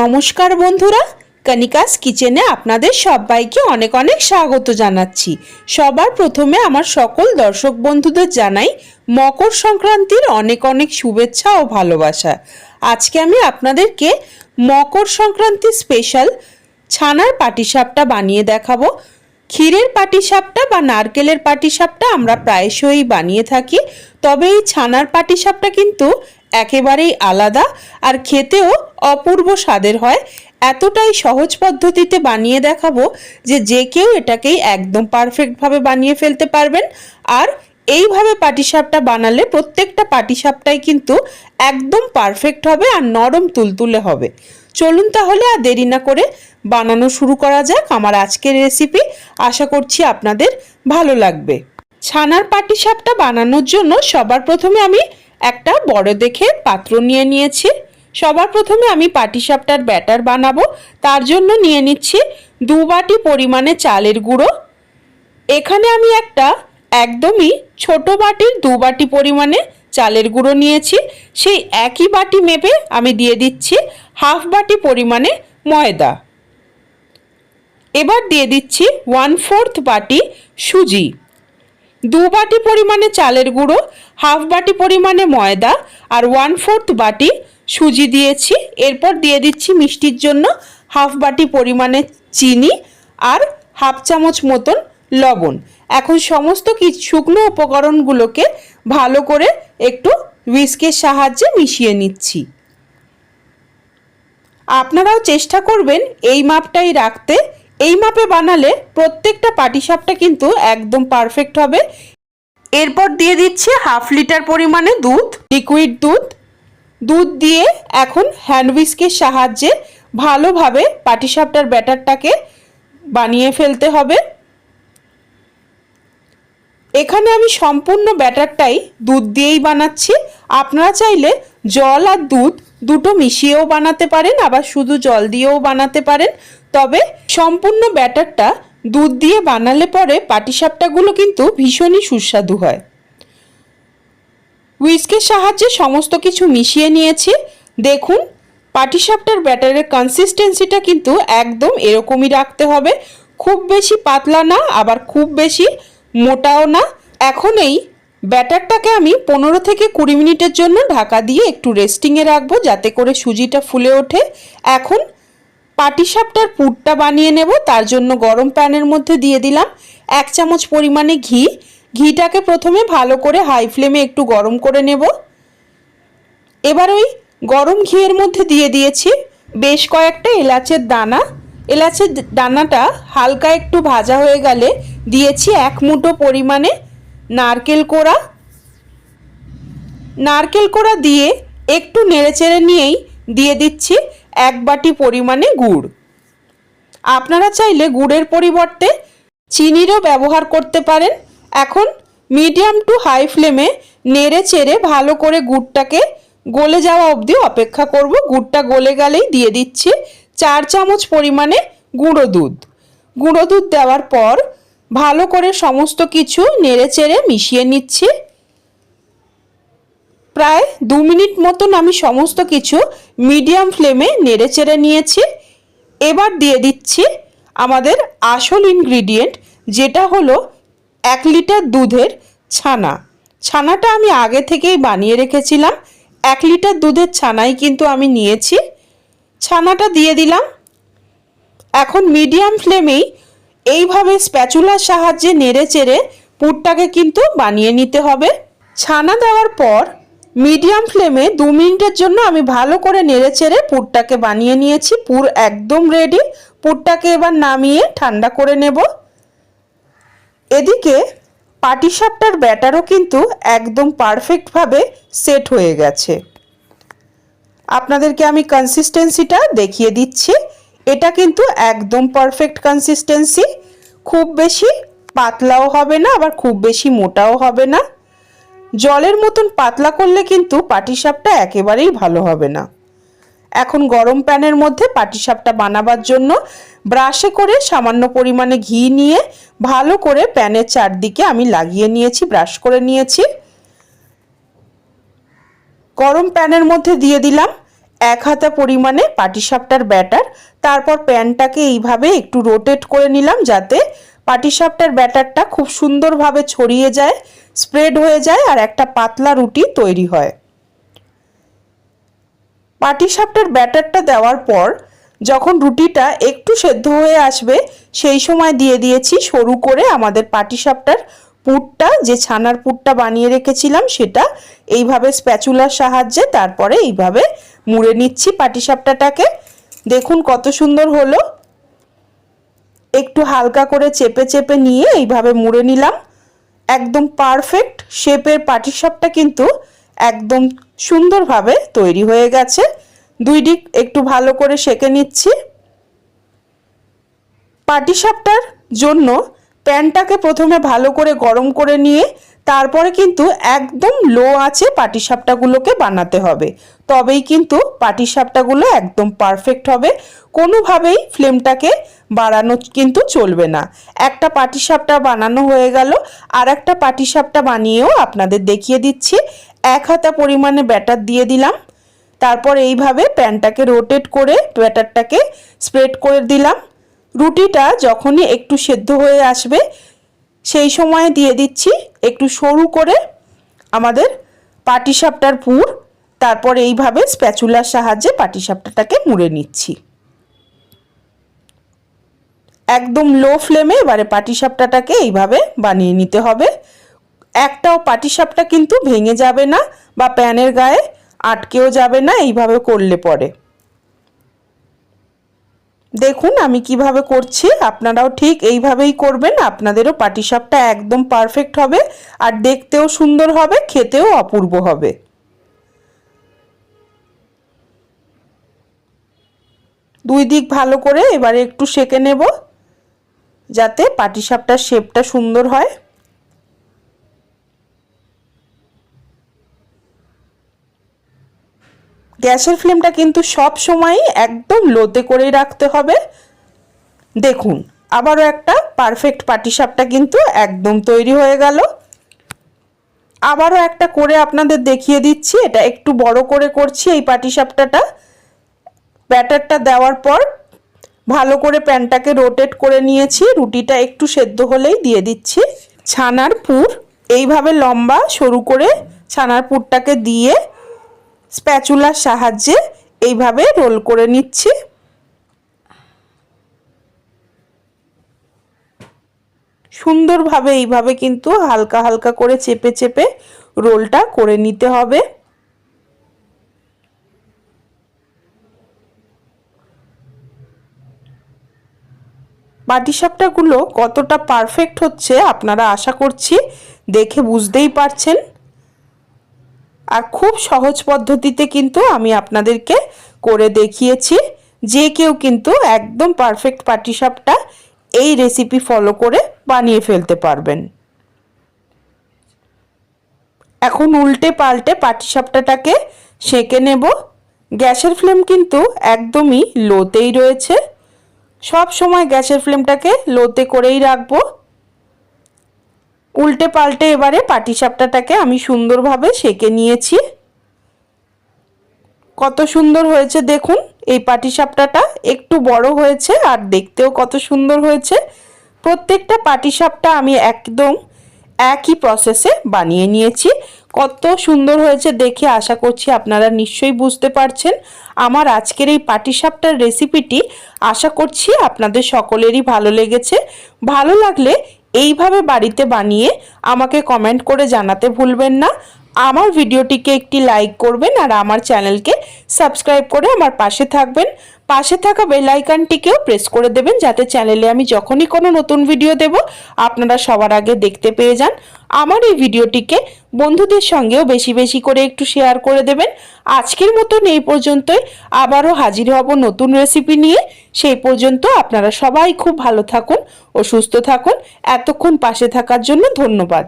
নমস্কার বন্ধুরা কনিকাস কিচেনে আপনাদের সবাইকে অনেক অনেক স্বাগত জানাচ্ছি। সবার প্রথমে আমার সকল দর্শক বন্ধুদের জানাই মকর সংক্রান্তির অনেক অনেক শুভেচ্ছা ও ভালোবাসা। আজকে আমি আপনাদেরকে মকর সংক্রান্তি স্পেশাল ছানার পাটিসাপটা বানিয়ে দেখাবো। ক্ষীরের পাটিসাপটা বা নারকেলের পাটিসাপটা আমরা প্রায়শই বানিয়ে থাকি, তবে এই ছানার পাটিসাপটা কিন্তু একেবারেই আলাদা আর খেতেও অপূর্ব স্বাদের হয়। এতটাই সহজ পদ্ধতিতে বানিয়ে দেখাবো যে যে কেউ এটাকেই একদম পারফেক্টভাবে বানিয়ে ফেলতে পারবেন। আর এইভাবে পাটিসাপটা বানালে প্রত্যেকটা পাটিসাপটাই কিন্তু একদম পারফেক্ট হবে আর নরম তুলতুলে হবে। চলুন তাহলে আর দেরি না করে বানানো শুরু করা যাক আমার আজকের রেসিপি আশা করছি আপনাদের ভালো লাগবে। ছানার পাটিসাপটা বানানোর জন্য সবার প্রথমে আমি একটা বড় দেখে পাত্র নিয়ে নিয়েছি। সবার প্রথমে আমি পাটিসাপটার ব্যাটার বানাবো। তার জন্য নিয়ে নিচ্ছি দু বাটি পরিমাণে চালের গুঁড়ো। এখানে আমি একটা একদমই ছোট বাটির দু বাটি পরিমাণে চালের গুঁড়ো নিয়েছি। সেই একই বাটি মেপে আমি দিয়ে দিচ্ছি হাফ বাটি পরিমাণে ময়দা। এবার দিয়ে দিচ্ছি ওয়ান ফোর্থ বাটি সুজি। দু বাটি পরিমাণে চালের গুঁড়ো, হাফ বাটি পরিমাণে ময়দা আর ওয়ান ফোর্থ বাটি সুজি দিয়েছি। এরপর দিয়ে দিচ্ছি মিষ্টির জন্য হাফ বাটি পরিমাণে চিনি আর হাফ চামচ মতন লবণ। এখন সমস্ত কি শুকনো উপকরণগুলোকে ভালো করে একটু হুইস্কের সাহায্যে মিশিয়ে নিচ্ছি। আপনারাও চেষ্টা করবেন এই মাপটাই রাখতে। এই মাপে বানালে প্রত্যেকটা পাটিসাপটা কিন্তু একদম পারফেক্ট হবে। এরপর দিয়ে দিচ্ছি হাফ লিটার পরিমাণে দুধ লিকুইড দুধ। দুধ দিয়ে এখন হ্যান্ড সাহায্যে ভালোভাবে পাটিসাপটার ব্যাটারটাকে বানিয়ে ফেলতে হবে। এখানে আমি সম্পূর্ণ ব্যাটারটাই দুধ দিয়েই বানাচ্ছি। আপনারা চাইলে জল আর দুধ দুটো মিশিয়েও বানাতে পারেন, আবার শুধু জল দিয়েও বানাতে পারেন। তবে সম্পূর্ণ ব্যাটারটা দুধ দিয়ে বানালে পরে পাটিসাপটাগুলো কিন্তু ভীষণই সুস্বাদু হয়। হুইস্কের সাহায্যে সমস্ত কিছু মিশিয়ে নিয়েছি। দেখুন, পাটিসাপটার ব্যাটারের কনসিস্টেন্সিটা কিন্তু একদম এরকমই রাখতে হবে। খুব বেশি পাতলা না, আবার খুব বেশি মোটাও না। এখন এই ব্যাটারটাকে আমি পনেরো থেকে কুড়ি মিনিটের জন্য ঢাকা দিয়ে একটু রেস্টিংয়ে রাখব, যাতে করে সুজিটা ফুলে ওঠে। এখন পাটিসাপটার পুরটা বানিয়ে নেব, তার জন্য গরম প্যানের মধ্যে দিয়ে দিলাম এক চামচ পরিমাণে ঘি। ঘিটাকে প্রথমে ভালো করে হাই ফ্লেমে একটু গরম করে নেব। এবার ওই গরম ঘিয়ের মধ্যে দিয়ে দিয়েছি বেশ কয়েকটা এলাচের দানা। এলাচের দানাটা হালকা একটু ভাজা হয়ে গেলে দিয়েছি এক মুঠো পরিমাণে নারকেল কোড়া। নারকেল কোড়া দিয়ে একটু নেড়েচেড়ে নিয়েই দিয়ে দিচ্ছি এক বাটি পরিমাণে গুড়। আপনারা চাইলে গুড়ের পরিবর্তে চিনিরও ব্যবহার করতে পারেন। এখন মিডিয়াম টু হাই ফ্লেমে নেড়ে চেড়ে ভালো করে গুড়টাকে গলে যাওয়া অবধি অপেক্ষা করব। গুড়টা গলে গেলেই দিয়ে দিচ্ছি চার চামচ পরিমাণে গুঁড়ো দুধ। গুঁড়ো দুধ দেওয়ার পর ভালো করে সমস্ত কিছু নেড়ে চেড়ে মিশিয়ে নিচ্ছি। প্রায় দু মিনিট মতন আমি সমস্ত কিছু মিডিয়াম ফ্লেমে নেড়ে চেড়ে নিয়েছি। এবার দিয়ে দিচ্ছি আমাদের আসল ইনগ্রিডিয়েন্ট, যেটা হলো এক লিটার দুধের ছানা। ছানাটা আমি আগে থেকেই বানিয়ে রেখেছিলাম। এক লিটার দুধের ছানাই কিন্তু আমি নিয়েছি। ছানাটা দিয়ে দিলাম। এখন মিডিয়াম ফ্লেমেই এইভাবে স্প্যাচুলার সাহায্যে নেড়ে চেড়ে পুরটাকে কিন্তু বানিয়ে নিতে হবে। ছানা দেওয়ার পর মিডিয়াম ফ্লেমে দু মিনিটের জন্য আমি ভালো করে নেড়ে চেড়ে পুরটাকে বানিয়ে নিয়েছি। পুর একদম রেডি পুরটাকে এবার নামিয়ে ঠান্ডা করে নেব। এদিকে পাটিসাপটার ব্যাটারও কিন্তু একদম পারফেক্টভাবে সেট হয়ে গেছে। আপনাদেরকে আমি কনসিস্টেন্সিটা দেখিয়ে দিচ্ছি। এটা কিন্তু একদম পারফেক্ট কনসিস্টেন্সি খুব বেশি পাতলাও হবে না, আবার খুব বেশি মোটাও হবে না। জলের মতন পাতলা করলে কিন্তু পাটিসাপটা একেবারেই ভালো হবে না। এখন গরম প্যানের মধ্যে পাটিসাপটা বানাবার জন্য ব্রাশে করে সামান্য পরিমাণে ঘি নিয়ে ভালো করে প্যানের চারদিকে আমি লাগিয়ে নিয়েছি, ব্রাশ করে নিয়েছি। গরম প্যানের মধ্যে দিয়ে দিলাম। এক হাতা পরিমাণে পাটিসাপটার ব্যাটার। তারপর প্যানটাকে এইভাবে একটু রোটেট করে নিলাম যাতে পাটিসাপটার ব্যাটারটা খুব সুন্দরভাবে ছড়িয়ে যায় স্প্রেড হয়ে যায় আর একটা পাতলা রুটি তৈরি হয়। পাটিসাপটার ব্যাটারটা দেওয়ার পর যখন রুটিটা একটু সেদ্ধ হয়ে আসবে, সেই সময় দিয়ে দিয়েছি সরু করে আমাদের পাটিসাপটার পুরটা যে ছানার পুরটা বানিয়ে রেখেছিলাম সেটা এইভাবে স্প্যাচুলার সাহায্যে তারপরে এইভাবে মুড়ে নিচ্ছি পাটিসাপটাটাকে। দেখুন কত সুন্দর হলো। একটু হালকা করে চেপে চেপে নিয়ে এইভাবে মুড়ে নিলাম। একদম পারফেক্ট শেপের পাটিসাপটা কিন্তু একদম সুন্দরভাবে তৈরি হয়ে গেছে। দুই দিক একটু ভালো করে সেকে নিচ্ছি। পাটিসাপটার জন্য প্যানটাকে প্রথমে ভালো করে গরম করে নিয়ে তারপরে কিন্তু একদম লো আছে পাটিসাপটাগুলোকে বানাতে হবে। তবেই কিন্তু পাটিসাপটাগুলো একদম পারফেক্ট হবে। কোনোভাবেই ফ্লেমটাকে বাড়ানো কিন্তু চলবে না। একটা পাটিসাপটা বানানো হয়ে গেল, আর একটা পাটিসাপটা বানিয়েও আপনাদের দেখিয়ে দিচ্ছি। এক হাতা পরিমাণে ব্যাটার দিয়ে দিলাম। তারপর এইভাবে প্যানটাকে রোটেট করে ব্যাটারটাকে স্প্রেড করে দিলাম। রুটিটা যখনই একটু সেদ্ধ হয়ে আসবে, সেই সময় দিয়ে দিচ্ছি একটু সরু করে আমাদের পাটিসাপটার পুর। তারপর এইভাবে স্প্যাচুলার সাহায্যে পাটিসাপটাটাকে মুড়ে নিচ্ছি। একদম লো ফ্লেমে এবারে পাটিসাপটাটাকে এইভাবে বানিয়ে নিতে হবে। একটাও পাটিসাপটা কিন্তু ভেঙে যাবে না বা প্যানের গায়ে আটকেও যাবে না, এইভাবে করলে পরে। দেখুন, আমি কীভাবে করছি, আপনারাও ঠিক এইভাবেই করবেন, আপনাদেরও পাটিসাপটা একদম পারফেক্ট হবে, আর দেখতেও সুন্দর হবে, খেতেও অপূর্ব হবে। দুই দিক ভালো করে এবারে একটু সেকে নেব, যাতে পাটিসাপটার শেপটা সুন্দর হয়। গ্যাসের ফ্লেমটা কিন্তু সব সময় একদম লোতে করেই রাখতে হবে। দেখুন, আবারও একটা পারফেক্ট পাটিসাপটা কিন্তু একদম তৈরি হয়ে গেল। আবারও একটা করে আপনাদের দেখিয়ে দিচ্ছি, এটা একটু বড় করে করছি এই পাটিসাপটাটা। ব্যাটারটা দেওয়ার পর ভালো করে প্যানটাকে রোটেট করে নিয়েছি, রুটিটা একটু সেদ্ধ হলেই দিয়ে দিচ্ছি। ছানার পুর, এইভাবে লম্বা সরু করে ছানার পুরটাকে দিয়ে স্প্যাচুলার সাহায্যে এইভাবে রোল করে নিচ্ছি। সুন্দরভাবে এইভাবে কিন্তু হালকা হালকা করে চেপে চেপে রোলটা করে নিতে হবে। পাটিসাপটাগুলো কতটা পারফেক্ট হচ্ছে আপনারা আশা করছি দেখে বুঝতেই পারছেন। আর খুব সহজ পদ্ধতিতে কিন্তু আমি আপনাদেরকে করে দেখিয়েছি। যে কেউ কিন্তু একদম পারফেক্ট পাটিসাপটা এই রেসিপি ফলো করে বানিয়ে ফেলতে পারবেন। এখন উল্টে পাল্টে পাটিসাপটাটাকে সেঁকে নেব। গ্যাসের ফ্লেম কিন্তু একদমই লোতেই রয়েছে। সব সময় গ্যাসের ফ্লেমটাকে লোতে করেই রাখব। উল্টে পাল্টে এবারে পাটিসাপটাটাকে আমি সুন্দরভাবে সেকে নিয়েছি। কত সুন্দর হয়েছে দেখুন, এই পাটিসাপটাটা একটু বড় হয়েছে আর দেখতেও কত সুন্দর হয়েছে। প্রত্যেকটা পাটিসাপটা আমি একদম একই প্রসেসে বানিয়ে নিয়েছি। কত সুন্দর হয়েছে দেখে আশা করছি আপনারা নিশ্চয়ই বুঝতে পারছেন। আমার আজকের এই পাটিসাপটার রেসিপিটি আশা করছি আপনাদের সকলেরই ভালো লেগেছে। ভালো লাগলে এইভাবে বাড়িতে বানিয়ে আমাকে কমেন্ট করে জানাতে ভুলবেন না। আমার ভিডিওটিকে একটি লাইক করবেন আর আমার চ্যানেলকে সাবস্ক্রাইব করে আমার পাশে থাকবেন। পাশে থাকা বেল আইকনটিকেও প্রেস করে দেবেন যাতে চ্যানেলে আমি যখনই কোনো নতুন ভিডিও দেব, আপনারা সবার আগে দেখতে পেয়ে যান। আমার এই ভিডিওটিকে বন্ধুদের সঙ্গেও বেশি বেশি করে একটু শেয়ার করে দেবেন। আজকের মতন এই পর্যন্তই। আবারও হাজির হব নতুন রেসিপি নিয়ে। সেই পর্যন্ত আপনারা সবাই খুব ভালো থাকুন ও সুস্থ থাকুন। এতক্ষণ পাশে থাকার জন্য ধন্যবাদ।